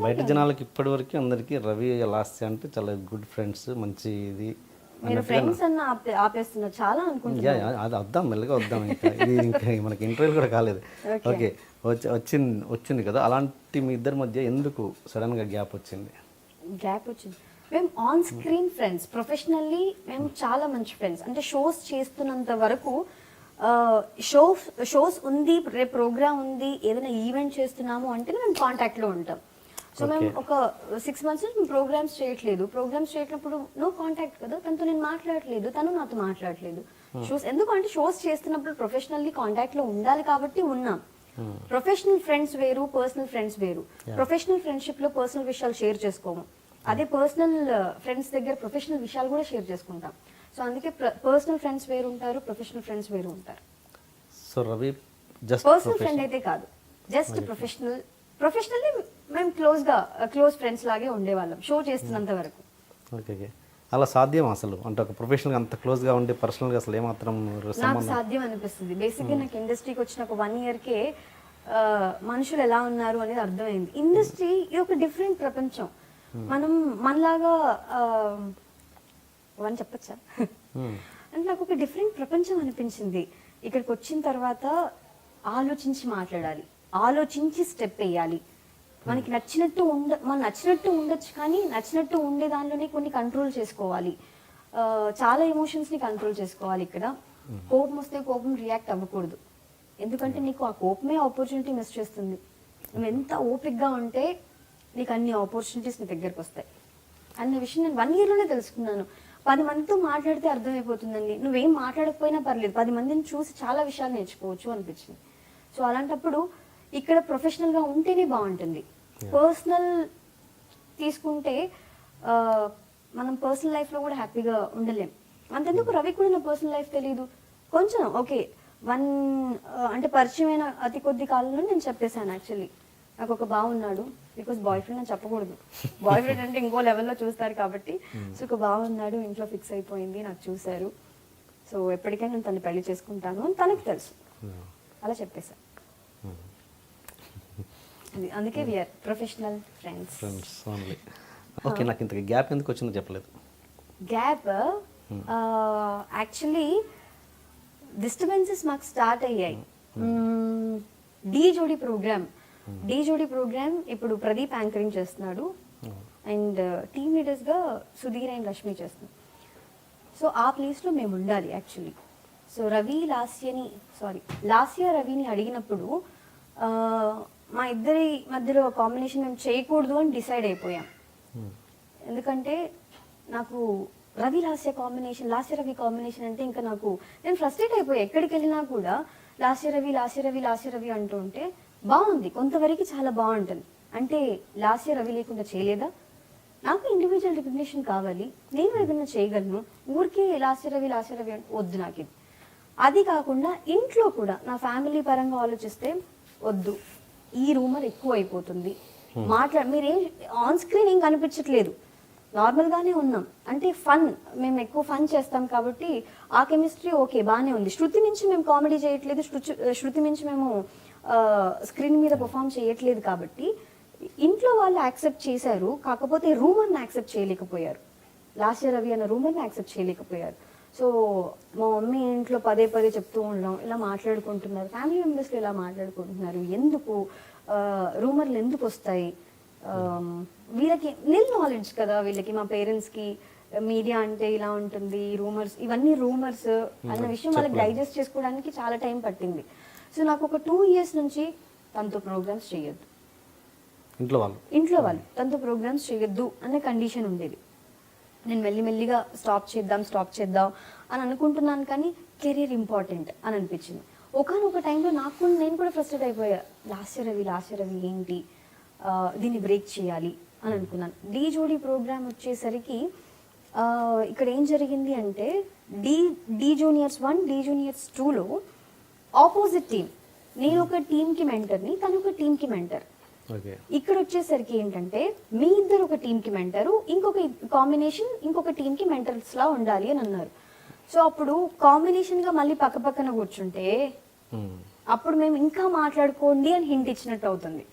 బయట జనాలకి ఇప్పటి వరకు అందరికీ రవి లాస్య అంటే చాలా గుడ్ ఫ్రెండ్స్ మంచి ఇది మీరు ఫ్రెండ్స్ అన్న ఆపే- ఆపేస్తున్నారు. చాలా అనుకుంటున్నారు యా, యా, అది వద్దాం మెల్లగా వద్దాం ఇంకా. ఇది ఇంకా మనకి ఇంటర్వ్యూ కూడా కాలేదు. ఓకే వచ్చి వచ్చింది వచ్చింది కదా. అలాంటి మీ ఇద్దరి మధ్య ఎందుకు సడన్గా గ్యాప్ వచ్చింది? గ్యాప్ వచ్చింది. మేము ఆన్ స్క్రీన్ ఫ్రెండ్స్ ప్రొఫెషనల్లీ మేము చాలా మంచి ఫ్రెండ్స్ అంటే షోస్ చేస్తున్నంత వరకు షో షోస్ ఉంది రేపు ప్రోగ్రామ్ ఉంది ఏదైనా ఈవెంట్ చేస్తున్నాము అంటే మేము కాంటాక్ట్లో ఉంటాం. సో మేము ఒక సిక్స్ మంత్స్ నుంచి మేము ప్రోగ్రామ్స్ చేయట్లేదు. ప్రోగ్రామ్స్ చేయట్లప్పుడు నో కాంటాక్ట్ కదా. తనతో నేను మాట్లాడట్లేదు తను నాతో మాట్లాడట్లేదు షోస్ ఎందుకంటే షోస్ చేస్తున్నప్పుడు ప్రొఫెషనల్లీ కాంటాక్ట్లో ఉండాలి కాబట్టి ఉన్నాం. ప్రొఫెషనల్ ఫ్రెండ్స్ వేరు పర్సనల్ ఫ్రెండ్స్ వేరు. ప్రొఫెషనల్ ఫ్రెండ్షిప్లో పర్సనల్ విషయాలు షేర్ చేసుకోము. అదే పర్సనల్ ఫ్రెండ్స్ దగ్గర ప్రొఫెషనల్ విషయాలు కూడా షేర్ చేసుకుంటాం. సో అందుకే పర్సనల్ ఫ్రెండ్స్ వేరు ఉంటారు ప్రొఫెషనల్ ఫ్రెండ్స్ వేరు ఉంటారు so Ravi just personal friend అయితే కాదు. జస్ట్ ప్రొఫెషనల్ ప్రొఫెషనల్లీ మేము క్లోజ్గా క్లోజ్ ఫ్రెండ్స్ లాగే ఉండేవాళ్ళం. షో చేస్తున్నంత వరకు. ఓకే ఓకే అలా సాధ్యం అసలు? అంటే ఒక ప్రొఫెషనల్ అంత క్లోజ్గా ఉండి పర్సనల్గా అసలు ఏమాత్రం నాకు సంబంధం? సాధ్యం అనిపిస్తుంది. బేసిక్గా నాకు ఇండస్ట్రీకి వచ్చిన ఒక వన్ ఇయర్కే మనుషులు ఎలా ఉన్నారు అనేది అర్థమైంది. ఇండస్ట్రీ ఇది ఒక డిఫరెంట్ ప్రపంచం. మనం మనలాగా అని చెప్పచ్చా? అంటే నాకు ఒక డిఫరెంట్ ప్రపంచం అనిపించింది. ఇక్కడికి వచ్చిన తర్వాత ఆలోచించి మాట్లాడాలి. ఆలోచించి స్టెప్ వేయాలి. మనకి నచ్చినట్టు ఉండ మనం నచ్చినట్టు ఉండొచ్చు కానీ నచ్చినట్టు ఉండే దానిలోనే కొన్ని కంట్రోల్ చేసుకోవాలి. చాలా ఎమోషన్స్ని కంట్రోల్ చేసుకోవాలి ఇక్కడ. కోపం వస్తే కోపం రియాక్ట్ అవ్వకూడదు. ఎందుకంటే నీకు ఆ కోపమే ఆపర్చునిటీ మిస్ చేస్తుంది. నువ్వు ఎంత ఓపిక్గా ఉంటే నీకు అన్ని ఆపర్చునిటీస్ నీ దగ్గరకు వస్తాయి. అన్న విషయం నేను వన్ ఇయర్లోనే తెలుసుకున్నాను. పది మందితో మాట్లాడితే అర్థమైపోతుందండి. నువ్వేం మాట్లాడకపోయినా పర్లేదు. పది మందిని చూసి చాలా విషయాలు నేర్చుకోవచ్చు అనిపించింది. సో అలాంటప్పుడు ఇక్కడ ప్రొఫెషనల్గా ఉంటేనే బాగుంటుంది. పర్సనల్ తీసుకుంటే మనం పర్సనల్ లైఫ్లో కూడా హ్యాపీగా ఉండలేం. అంతెందుకు రవి కూడా నా పర్సనల్ లైఫ్ తెలియదు కొంచెం ఓకే వన్ అంటే పరిచయమైన అతి కొద్ది కాలంలో నేను చెప్పేశాను యాక్చువల్లీ నాకు ఒక బాగున్నాడు బికాస్ బాయ్ ఫ్రెండ్ అని చెప్పకూడదు. బాయ్ ఫ్రెండ్ అంటే ఇంకో లెవెల్లో చూస్తారు కాబట్టి. సో ఒక బాగున్నాడు ఇంట్లో ఫిక్స్ అయిపోయింది నాకు చూశారు. సో ఎప్పటికైనా నేను తను పెళ్ళి చేసుకుంటాను అని తనకి తెలుసు. అలా చెప్పేశాను అది అందుకే we are professional friends friends only okay నాకు ఇంత గ్యాప్ ఎందుకు వచ్చిందో చెప్పలేదు. గ్యాప్ యాక్చువల్లీ డిస్టర్బెన్సెస్ మాకు స్టార్ట్ అయ్యాయి. డీ జోడి ప్రోగ్రామ్ డీ జోడి ప్రోగ్రామ్ ఇప్పుడు ప్రదీప్ యాంకరింగ్ చేస్తున్నాడు. అండ్ టీమ్ లీడర్స్గా సుధీర్ అండ్ లక్ష్మి చేస్తున్నారు. సో ఆ ప్లేస్లో మేము ఉండాలి యాక్చువల్లీ సో రవి లాస్యని సారీ లాస్య రవిని అడిగినప్పుడు ఆ, మా ఇద్దరి మధ్యలో కాంబినేషన్ మేము చేయకూడదు అని డిసైడ్ అయిపోయాం. ఎందుకంటే నాకు రవి లాస్య కాంబినేషన్ లాస్య రవి కాంబినేషన్ అంటే ఇంకా నాకు నేను ఫ్రస్ట్రేట్ అయిపోయా. ఎక్కడికి వెళ్ళినా కూడా లాస్య రవి లాస్య రవి లాస్య రవి అంటూ ఉంటే బాగుంది. కొంతవరకు చాలా బాగుంటుంది. అంటే లాస్య రవి లేకుండా చేయలేదా? నాకు ఇండివిజువల్ రికగ్నిషన్ కావాలి. నేను ఏదైనా చేయగలను. ఊరికే లాస్య రవి లాస్య రవి అంటే వద్దు నాకు ఇది. అది కాకుండా ఇంట్లో కూడా నా ఫ్యామిలీ పరంగా ఆలోచిస్తే వద్దు. ఈ రూమర్ ఎక్కువ అయిపోతుంది మాట్లా మీరేం ఆన్ స్క్రీన్ ఏం కనిపించట్లేదు. నార్మల్ గానే ఉన్నాం. అంటే ఫన్ మేము ఎక్కువ ఫన్ చేస్తాం కాబట్టి ఆ కెమిస్ట్రీ ఓకే బాగానే ఉంది. శృతి మించి మేము కామెడీ చేయట్లేదు. శృతి శృతి మించి మేము స్క్రీన్ మీద పర్ఫామ్ చేయట్లేదు కాబట్టి ఇంట్లో వాళ్ళు యాక్సెప్ట్ చేశారు కాకపోతే రూమర్ని యాక్సెప్ట్ చేయలేకపోయారు. లాస్ట్ ఇయర్ రవి అన్న రూమర్ని యాక్సెప్ట్ చేయలేకపోయారు. సో మా మమ్మీ ఇంట్లో పదే పదే చెప్తూ ఉండడం ఇలా మాట్లాడుకుంటున్నారు ఫ్యామిలీ మెంబర్స్లో ఇలా మాట్లాడుకుంటున్నారు ఎందుకు రూమర్లు ఎందుకు వస్తాయి? వీళ్ళకి నిల్ నాలెడ్జ్ కదా వీళ్ళకి మా పేరెంట్స్కి మీడియా అంటే ఇలా ఉంటుంది రూమర్స్ ఇవన్నీ రూమర్స్ అన్న విషయం వాళ్ళకి డైజెస్ట్ చేసుకోవడానికి చాలా టైం పట్టింది. సో నాకు ఒక టూ ఇయర్స్ నుంచి తనతో ప్రోగ్రామ్స్ చేయొద్దు. ఇంట్లో వాళ్ళు? ఇంట్లో వాళ్ళు. తనతో ప్రోగ్రామ్స్ చేయొద్దు అనే కండిషన్ ఉండేది. నేను మెల్లిమెల్లిగా స్టాప్ చేద్దాం స్టాప్ చేద్దాం అని అనుకుంటున్నాను కానీ కెరీర్ ఇంపార్టెంట్ అని అనిపించింది. ఒకనొక టైంలో నాకు నేను కూడా ఫ్రస్ట్రేట్ అయిపోయా. లాస్ట్ రవి లాస్ట్ రవి ఏంటి? ఆ, దీన్ని బ్రేక్ చేయాలి అని అనుకున్నాను. డీ జోడీ ప్రోగ్రామ్ వచ్చేసరికి ఇక్కడ ఏం జరిగింది అంటే Dhee Dhee juniors one Dhee juniors టూలో ఆపోజిట్ టీం నేను ఒక టీంకి మెంటర్ని తను ఒక టీంకి మెంటర్ ఇక్కడ వచ్చేసరికి ఏంటంటే మీ ఇద్దరు ఒక టీం కి మెంటరు ఇంకొక కాంబినేషన్ ఇంకొక టీం కి మెంటర్స్ లా ఉండాలి అని అన్నారు. సో అప్పుడు కాంబినేషన్గా మళ్ళీ పక్క పక్కన కూర్చుంటే ఉమ్. అప్పుడు మేము ఇంకా మాట్లాడుకోండి అని హింట్ ఇచ్చినట్టు అవుతుంది.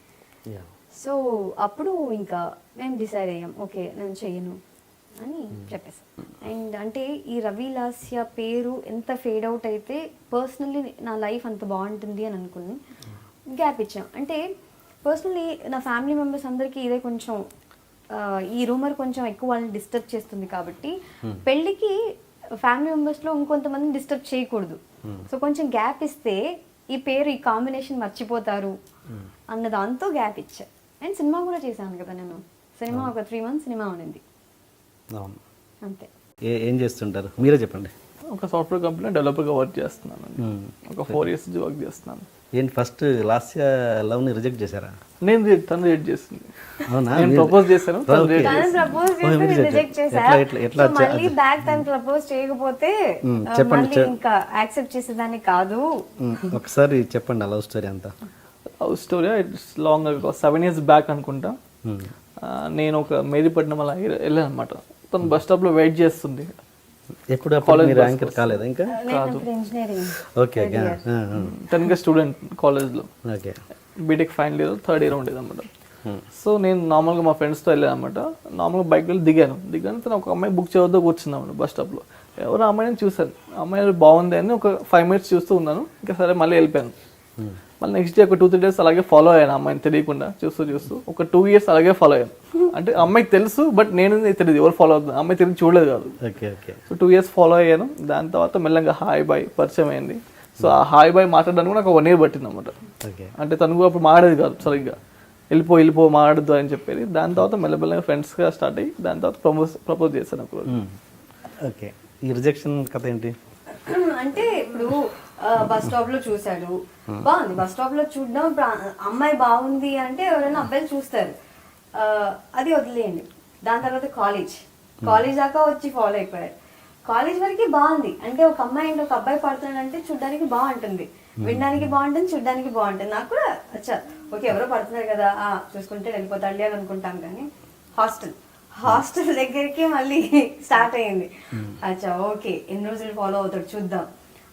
సో అప్పుడు ఇంకా మేము డిసైడ్ అయ్యాం ఓకే నేను చెయ్యను అని చెప్పేసాం అండ్ అంటే ఈ రవి లాస్య పేరు ఎంత ఫేడ్ అవుట్ అయితే పర్సనల్లీ నా లైఫ్ అంత బాగుంటుంది అని అనుకుని గ్యాప్ ఇచ్చాం. అంటే పర్సనల్లీ నా ఫ్యామిలీ మెంబర్స్ అందరికీ ఇదే కొంచెం ఈ రూమర్ కొంచెం ఎక్కువ వాళ్ళని డిస్టర్బ్ చేస్తుంది కాబట్టి పెళ్ళికి ఫ్యామిలీ మెంబర్స్లో ఇంకొంతమందిని డిస్టర్బ్ చేయకూడదు. సో కొంచెం గ్యాప్ ఇస్తే ఈ పేరు ఈ కాంబినేషన్ మర్చిపోతారు అన్న దాంతో గ్యాప్ ఇచ్చా. అండ్ సినిమా కూడా చేశాను కదా నేను. సినిమా ఒక త్రీ మంత్స్ సినిమా ఉండింది అవును. అంతే. ఏ ఏం చేస్తుంటారు? మీరే చెప్పండి. ఒక సాఫ్ట్వేర్ కంపెనీలో డెవలపర్గా వర్క్ చేస్తున్నాను. ఒక ఫోర్ ఇయర్స్ నుంచి వర్క్ చేస్తున్నాను. ఏంటి ఫస్ట్ లాస్ట్ లవ్ని రిజెక్ట్ చేశారా? నేను తను రేట్ చేసింది. అవునా? నేను ప్రపోజ్ చేశాను తను. రేట్ చెప్పండి. రిజెక్ట్ చేశా ఎట్లా- ఎట్లా- మళ్ళీ బ్యాక్ తను ప్రపోజ్ చేయకపోతే చెప్పండి, ఇంకా యాక్సెప్ట్ చేసేదాన్ని కాదు. ఒకసారి చెప్పండి లవ్ స్టోరీ అంతా. Love story it's long seven years back అనుకుంటా. నేను ఒక మేదిపట్నం అలా వెళ్ళాను అనమాట తను బస్ స్టాప్లో వెయిట్ చేస్తుంది. ఎప్పుడు అప్పుడు మీరు యాంకర్ కాలేదా ఇంకా? ఇంజనీరింగ్ ఓకే ఇంకా స్టూడెంట్ కాలేజ్లో okay B Tech final year third year ఉండేది అనమాట సో నేను నార్మల్గా మా ఫ్రెండ్స్తో వెళ్ళాను అనమాట నార్మల్గా బైక్ వెళ్ళి దిగాను. దిగాను తను ఒక అమ్మాయి బుక్ చేయవద్దో కూర్చుంది అనమాట బస్ స్టాప్లో ఎవరో అమ్మాయిని చూశాను. అమ్మాయి బాగుంది అని ఒక ఫైవ్ మినిట్స్ చూస్తూ ఉన్నాను. ఇంకా సరే మళ్ళీ వెళ్ళిపోయాను. మళ్ళీ నెక్స్ట్ డే ఒక టూ త్రీ డేస్ అలాగే ఫాలో అయ్యాను అమ్మాయిని తెలియకుండా. చూస్తూ చూస్తూ. ఒక టూ ఇయర్స్ అలాగే ఫాలో అయ్యాను. అంటే అమ్మాయికి తెలుసు బట్ నేను తెలియదు. ఎవరు ఫాలో అవుతుంది? అమ్మాయి తెలియదు చూడలేదు కాదు. Okay okay so two years follow అయ్యాను. దాని తర్వాత మెల్లగా హాయ్ బాయ్ పరిచయం అయింది. సో ఆ హాయ్ బాయ్ మాట్లాడడానికి కూడా నాకు వన్ ఇయర్ పట్టింది అనమాట ఓకే అంటే తను కూడా అప్పుడు మాడేది కాదు సరిగ్గా. వెళ్ళిపో వెళ్ళిపో మాడద్దు అని చెప్పేది. దాని తర్వాత మెల్లమెల్లగా ఫ్రెండ్స్గా స్టార్ట్ అయ్యి దాని తర్వాత ప్రపోజ్ ప్రపోజ్ చేశాను ఒక రోజు ఉమ్. ఓకే ఈ రిజెక్షన్ కథ ఏంటి? అంటే ఇప్పుడు బస్ స్టాప్లో చూశాడు. బాగుంది. బస్ స్టాప్లో చూడడం అమ్మాయి బాగుంది అంటే ఎవరైనా అబ్బాయిలు చూస్తారు. ఆ, అది వదిలేయండి. దాని తర్వాత కాలేజ్. కాలేజ్ దాకా వచ్చి ఫాలో అయిపోయారు కాలేజ్ వరకు బాగుంది. అంటే ఒక అమ్మాయి అంటే ఒక అబ్బాయి పడుతున్నాడంటే చూడడానికి బాగుంటుంది. వినడానికి బాగుంటుంది చూడడానికి బాగుంటుంది. నాకు కూడా అచ్చా ఓకే ఎవరో పడుతున్నారు కదా. ఆ, చూసుకుంటే వెళ్ళిపోతాడులే అని అనుకుంటాం కానీ హాస్టల్. హాస్టల్ దగ్గరికి మళ్ళీ స్టార్ట్ అయ్యింది. అచ్చా ఓకే ఎన్ని రోజులు ఫాలో అవుతాడు చూద్దాం.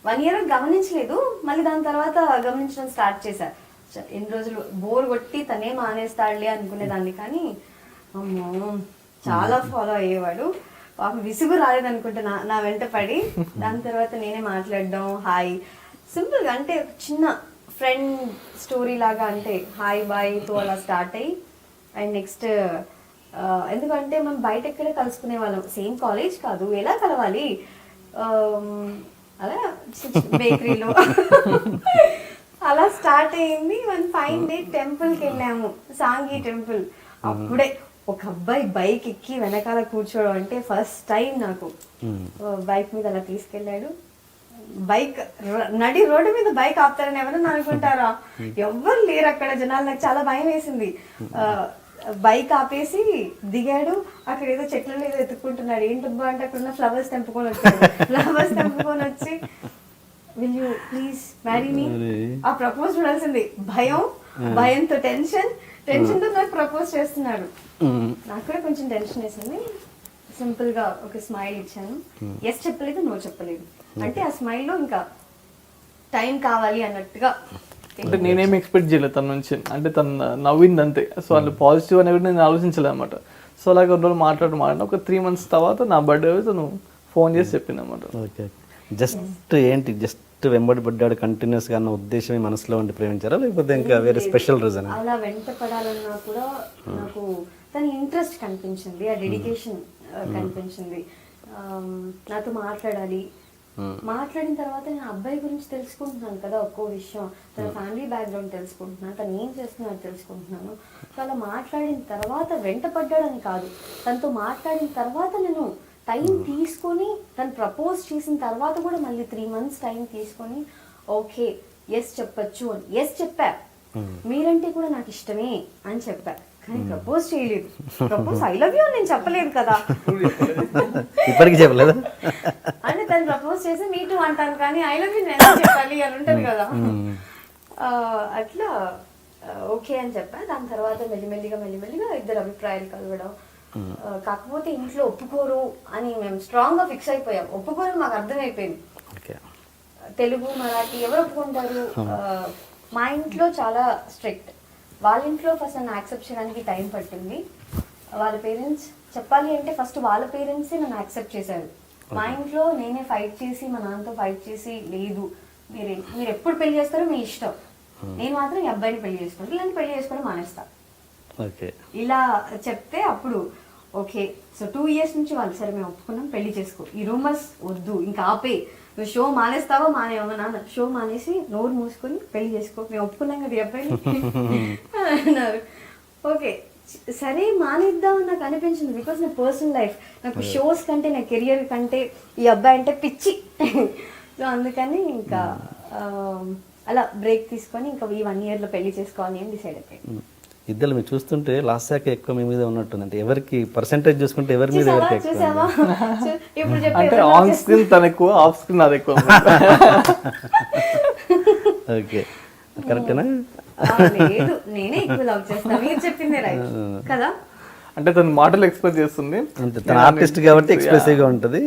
వన్ ఇయర్ గమనించలేదు మళ్ళీ దాని తర్వాత గమనించడం స్టార్ట్ చేశా. చ- ఎన్ని రోజులు బోర్ కొట్టి తనే మానేస్తాడులే అనుకునేదాన్ని కానీ అమ్మో చాలా ఫాలో అయ్యేవాడు. పాప విసుగు రాలేదనుకుంటా నా నా వెంట పడి. దాని తర్వాత నేనే మాట్లాడడం హాయ్. సింపుల్గా అంటే చిన్న ఫ్రెండ్ స్టోరీ లాగా అంటే హాయ్ బాయ్తో అలా స్టార్ట్ అయ్యి అండ్ నెక్స్ట్ ఎందుకంటే మనం బయట ఎక్కడే కలుసుకునే వాళ్ళం. సేమ్ కాలేజ్ కాదు ఎలా కలవాలి? అలా బేకరీలో. అలా స్టార్ట్ అయింది. వన్ ఫైన్ డే టెంపుల్కి వెళ్ళాము. సాంగి టెంపుల్. అప్పుడే ఒక అబ్బాయి బైక్ ఎక్కి వెనకాల కూర్చోవడం అంటే ఫస్ట్ టైం నాకు. బైక్ మీద అలా తీసుకెళ్ళాడు. బైక్ నడి రోడ్డు మీద బైక్ ఆపుతారని ఎవరన్నా అనుకుంటారా? ఎవ్వరు లేరు అక్కడ. జనాలు నాకు చాలా భయం వేసింది. బైక్ ఆపేసి దిగాడు. అక్కడ ఏదో చెట్లలో ఏదో ఎత్తుకుంటున్నాడు ఏంటబ్బా అంటే అక్కడ ఉన్న ఫ్లవర్స్ తెంపుకొని వచ్చాడు. ఫ్లవర్స్ తెంపుకొని వచ్చి will you please marry me ఆ ప్రపోజ్ చూడాల్సింది. భయం భయంతో టెన్షన్. టెన్షన్తో నాకు ప్రపోజ్ చేస్తున్నాడు. నాకు కూడా కొంచెం టెన్షన్ వేసింది. సింపుల్గా ఒక స్మైల్ ఇచ్చాను. ఎస్ చెప్పలేదు నో చెప్పలేదు. అంటే ఆ స్మైల్లో ఇంకా టైం కావాలి అన్నట్టుగా అంటే నేనేం ఎక్స్పెక్ట్ చేయలేదు తన నుంచి. అంటే తను నవ్వింది అంతే. సో అందులో పాజిటివ్ అనేది నేను ఆలోచించలేదు అనమాట సో అలాగే కొన్ని రోజులు మాట్లాడి మాట్లాడి ఒక త్రీ మంత్స్ తర్వాత నా బర్త్డే తను ఫోన్ చేసి చెప్పింది అనమాట ఓకే జస్ట్ ఏంటి? జస్ట్ వెంబడి పడ్డాడు కంటిన్యూస్గా అన్న ఉద్దేశమే మనసులో ఉండి ప్రేమించారా? లేకపోతే ఇంకా వేరే స్పెషల్ రీజన్ అలా వెంట పడాలన్నా కూడా నాకు తన ఇంట్రెస్ట్ కనిపించింది ఆ డెడికేషన్ కనిపించింది. నాతో మాట్లాడాలి మాట్లాడిన తర్వాత నేను అబ్బాయి గురించి తెలుసుకుంటున్నాను కదా ఒక్కో విషయం. తన ఫ్యామిలీ బ్యాక్గ్రౌండ్ తెలుసుకుంటున్నాను తను ఏం చేస్తున్నాడో తెలుసుకుంటున్నాను. సో అలా మాట్లాడిన తర్వాత వెంట పడ్డాడని కాదు. తనతో మాట్లాడిన తర్వాత నేను టైం తీసుకొని తను ప్రపోజ్ చేసిన తర్వాత కూడా మళ్ళీ త్రీ మంత్స్ టైం తీసుకొని ఓకే ఎస్ చెప్పొచ్చు అని. ఎస్ చెప్పా. మీరంటే కూడా నాకు ఇష్టమే అని చెప్పా. కానీ ప్రపోజ్ చేయలేదు. ప్రపోజ్ ఐ లవ్ యూ నేను చెప్పలేదు కదా. ఇప్పటికీ చెప్పలేదా? అంటే తను ప్రపోజ్ చేసి మీ టూ అంటాను కానీ ఐ లవ్ యూ నేను చెప్పాలి అని ఉంటుంది కదా. ఆ, అట్లా ఓకే అని చెప్పా. దాని తర్వాత మెల్లిమెల్లిగా మెల్లిమెల్లిగా ఇద్దరు అభిప్రాయాలు కలవడం. ఆ, కాకపోతే ఇంట్లో ఒప్పుకోరు అని మేము స్ట్రాంగ్గా ఫిక్స్ అయిపోయాం. ఒప్పుకోరు మాకు అర్థమైపోయింది. తెలుగు మరాఠీ ఎవరు ఒప్పుకుంటారు? మా ఇంట్లో చాలా స్ట్రిక్ట్ వాళ్ళ ఇంట్లో ఫస్ట్ నన్ను యాక్సెప్ట్ చేయడానికి టైం పట్టింది. వాళ్ళ పేరెంట్స్ చెప్పాలి అంటే ఫస్ట్ వాళ్ళ పేరెంట్సే నన్ను యాక్సెప్ట్ చేశారు. మా ఇంట్లో నేనే ఫైట్ చేసి మా నాన్నతో ఫైట్ చేసి లేదు. మీరు మీరు ఎప్పుడు పెళ్ళి చేస్తారో మీ ఇష్టం. నేను మాత్రం ఈ అబ్బాయిని పెళ్ళి చేసుకుంటాను ఇలాంటి పెళ్ళి చేసుకోవడం మానేస్తా. ఇలా చెప్తే అప్పుడు ఓకే సో టూ ఇయర్స్ నుంచి వాళ్ళు సరే మేము ఒప్పుకున్నాం పెళ్ళి చేసుకో. ఈ రూమర్స్ వద్దు ఇంకా ఆపే. నువ్వు షో మానేస్తావా మానేవా నాన్న. షో మానేసి నోరు మూసుకొని పెళ్ళి చేసుకో. మేము ఒప్పుకున్నాం కదా ఈ అబ్బాయిని. అన్నారు. ఓకే. సరే మానేద్దాం నాకు అనిపించింది బికాస్ నా పర్సనల్ లైఫ్ నాకు షోస్ కంటే నా కెరియర్ కంటే ఈ అబ్బాయి అంటే పిచ్చి. సో అందుకని ఇంకా అలా బ్రేక్ తీసుకొని ఇంకా ఈ వన్ ఇయర్లో పెళ్ళి చేసుకోవాలి అని డిసైడ్ అయిపోయింది ఇద్దరు మీరు చూస్తుంటే లాస్ట్ శాఖ ఎక్కువ మీ మీద ఉన్నట్టుంది అంటే ఎవరికి పర్సెంటేజ్ చూసుకుంటే ఎవరి మీద ఎవరికి ఎక్కువ అంటే ఆన్ స్క్రీన్ తన ఎక్కువ ఆఫ్ స్క్రీన్ అది ఎక్కువ. ఓకే. కరెక్టేనా? ఆ, లేదు. నేనే ఎక్కువ లవ్ చేస్తా. మీరు చెప్పిందే రైట్ కదా? అంటే తన మాటలు ఎక్స్ప్రెస్ చేస్తుంది. అంతే. తన ఆర్టిస్ట్ కాబట్టి expressive గా ఉంటది.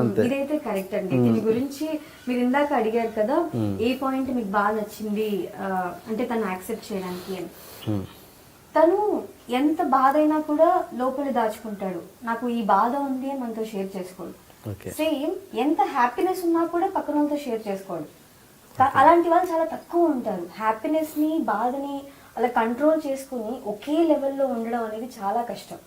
అంతే. ఇదైతే కరెక్ట్ అండి. దీని గురించి మీరు ఇందాక అడిగారు కదా ఏ పాయింట్ మీకు బాగా నచ్చింది? అంటే తను యాక్సెప్ట్ చేయడానికి. తను ఎంత బాధ అయినా కూడా లోపల దాచుకుంటాడు. నాకు ఈ బాధ ఉంది అని మనతో షేర్ చేసుకోడు. సేమ్ ఎంత హ్యాపీనెస్ ఉన్నా కూడా పక్కన వాళ్ళతో షేర్ చేసుకోడు. అలాంటి వాళ్ళు చాలా తక్కువ ఉంటారు. హ్యాపీనెస్ని బాధని అలా కంట్రోల్ చేసుకుని ఒకే లెవెల్లో ఉండడం అనేది చాలా కష్టం.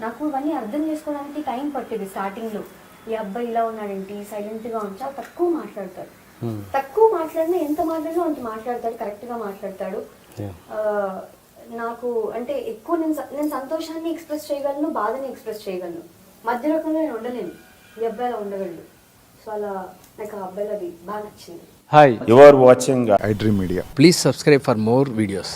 నాకు ఇవన్నీ అర్థం చేసుకోవడానికి టైం పట్టేది స్టార్టింగ్లో ఈ అబ్బాయి ఇలా ఉన్నాడేంటి? సైలెంట్గా ఉంచి చాలా తక్కువ మాట్లాడతాడు. Hmm. తక్కువ మాట్లాడినా ఎంత మాట్లాడినా అంత మాట్లాడతాడు కరెక్ట్గా మాట్లాడతాడు నాకు అంటే ఎక్కువ నేను స- నేను సంతోషాన్ని ఎక్స్ప్రెస్ చేయగలను బాధని ఎక్స్ప్రెస్ చేయగలను మధ్య రకంలో నేను ఉండలేను ఈ అబ్బాయి అలా ఉండగలడు సో అలా నాకు ఆ అబ్బాయిలో అది బాగా నచ్చింది Hi, You are watching uh, iDream Media. Please subscribe for more videos.